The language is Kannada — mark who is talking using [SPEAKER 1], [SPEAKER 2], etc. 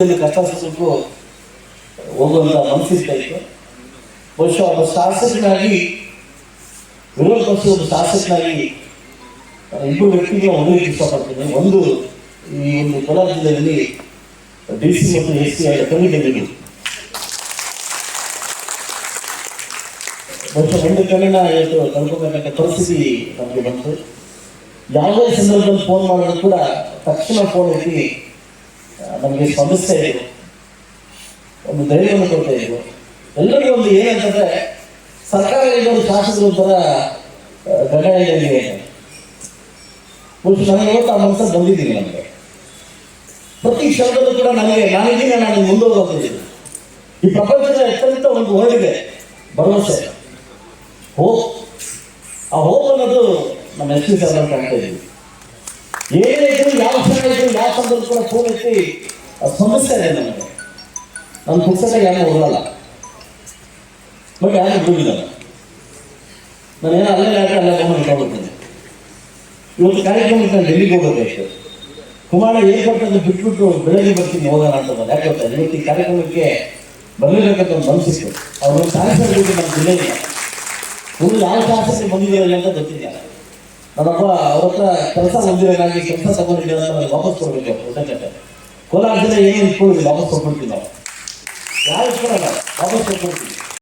[SPEAKER 1] ಕಷ್ಟ ಸುಖಕ್ಕೂ ಹೋಗುವಂತ ಮನಸ್ಸಿರ್ತಾ ಇತ್ತು ಬಹುಶಃ ಒಬ್ಬ ಶಾಸಕನಾಗಿ ವಿರೋಧ ಪಕ್ಷದ ಒಬ್ಬ ಶಾಸಕನಾಗಿ ಇಬ್ಬರು ವ್ಯಕ್ತಿಗಳ ಹೊಂದಲಿಕ್ಕೆ ಇಷ್ಟಪಡ್ತೀನಿ. ಒಂದು ಈ ಒಂದು ಕೋಲಾರ ಜಿಲ್ಲೆಯಲ್ಲಿ ಡಿ ಸಿ ಮತ್ತು ಎಸ್ ಸಿ ಕಮಿಟಿಗಳು ಬಹುಶಃ ಒಂದು ಕಣ್ಣಿನ ಇವತ್ತು ತಲುಪಬೇಕಂತ ಪರಿಸ್ಥಿತಿ ನಮಗೆ ಬಂತು. ಯಾವುದೇ ಸಂದರ್ಭದಲ್ಲಿ ಫೋನ್ ಮಾಡಿದ್ರು ಕೂಡ ತಕ್ಷಣ ಫೋನ್ ಎತ್ತಿ ನಮಗೆ ಸಮಸ್ಯೆ ಇದೆ. ಒಂದು ಧೈರ್ಯವನ್ನು ಕೊಡ್ತಾ ಇದ್ರು ಎಲ್ಲರಿಗೂ ಒಂದು ಏನಂತಂದ್ರೆ ಸರ್ಕಾರ ಇದ್ದವರು ಶಾಸಕರು ಒಂಥರ ಗಡ ಪುರುಷ ನನಗೆ ಇವತ್ತು ಆ ಮನಸ್ಸಲ್ಲಿ ಬಂದಿದ್ದೀನಿ ನನಗೆ ಪ್ರತಿ ಕ್ಷಣದಲ್ಲೂ ಕೂಡ ನನಗೆ, ನಾನಿದ್ದೀನಿ, ನಾನು ಮುಂದೋಗಿದ್ದೀನಿ ಈ ಪ್ರಪಂಚದ ಅತ್ಯಂತ ಒಂದು ಓದಿದೆ ಭರವಸೆ. ಹೋಪ್. ಆ ಹೋಪ್ ಅನ್ನೋದು ನಮ್ಮ ಎಸ್ ಪಿ ಸರ್ ಕಾಣ್ತಾ ಇದ್ದೀವಿ. ಏನೇ ಇದ್ರು ಯಾವ ಕ್ಷಣ ಇದ್ರು ಯಾವ ಸಂದರ್ಭ ಕೂಡ ಫೋನ್ ಎತ್ತಿ ಸಮಸ್ಯೆ ಇದೆ ನನಗೆ ನನ್ನ ಪುಸ್ತಕ ಯಾರು ಓದಲ್ಲ. ಬಟ್ ಯಾರು ಹೋಗಿಲ್ಲ ನಾನು ಏನೋ ಅಲ್ಲೇ ಯಾಕೆ ಅಲ್ಲೇ ಇಟ್ಕೊಂಡ್ಬಿಡ್ತೇನೆ. ಇವತ್ತು ಕಾರ್ಯಕ್ರಮಕ್ಕೆ ನಾನು ಡೆಲ್ಲಿಗೆ ಹೋಗಬೇಕು ಕುಮಾರ ಏನು ಅಂತ ಬಿಟ್ಬಿಟ್ಟು ಬೆಳಗ್ಗೆ ಬರ್ತೀನಿ, ಹೋಗೋಣ ಅಂತ ಯಾಕೆ ಗೊತ್ತಾ? ಇವತ್ತು ಕಾರ್ಯಕ್ರಮಕ್ಕೆ ಬರಲೇಬೇಕಂತ ಒಂದು ಮನಸ್ಸಿತ್ತು. ಅವರು ಶಾಸಕರ ನಮ್ಮ ಜಿಲ್ಲೆಗೆ ಇವರು ಯಾವ ಶಾಸಕರು ಬಂದಿದ್ದೀರಲ್ಲ ಅಂತ ಗೊತ್ತಿಲ್ಲ. ನನ್ನಪ್ಪ ಅವ್ರ ಹತ್ರ ಕೆಲಸ ಹೊಂದಿರೋನಾಗಿ ಕೆಲಸ ತಗೊಂಡಿದ್ದೀರ ನನಗೆ ವಾಪಸ್ ಕೊಡಬೇಕು ಕೋಲಾರ ಜಿಲ್ಲೆ ಏನು ಇಟ್ಕೊಳ್ಳಿ ವಾಪಸ್ ಕೊಟ್ಬಿಡ್ತೀವಿ ನಾವು. ಯಾರು ಇಟ್ಕೊಳ್ಳಲ್ಲ ವಾಪಸ್ ಕೊಟ್ಬಿಡ್ತೀವಿ.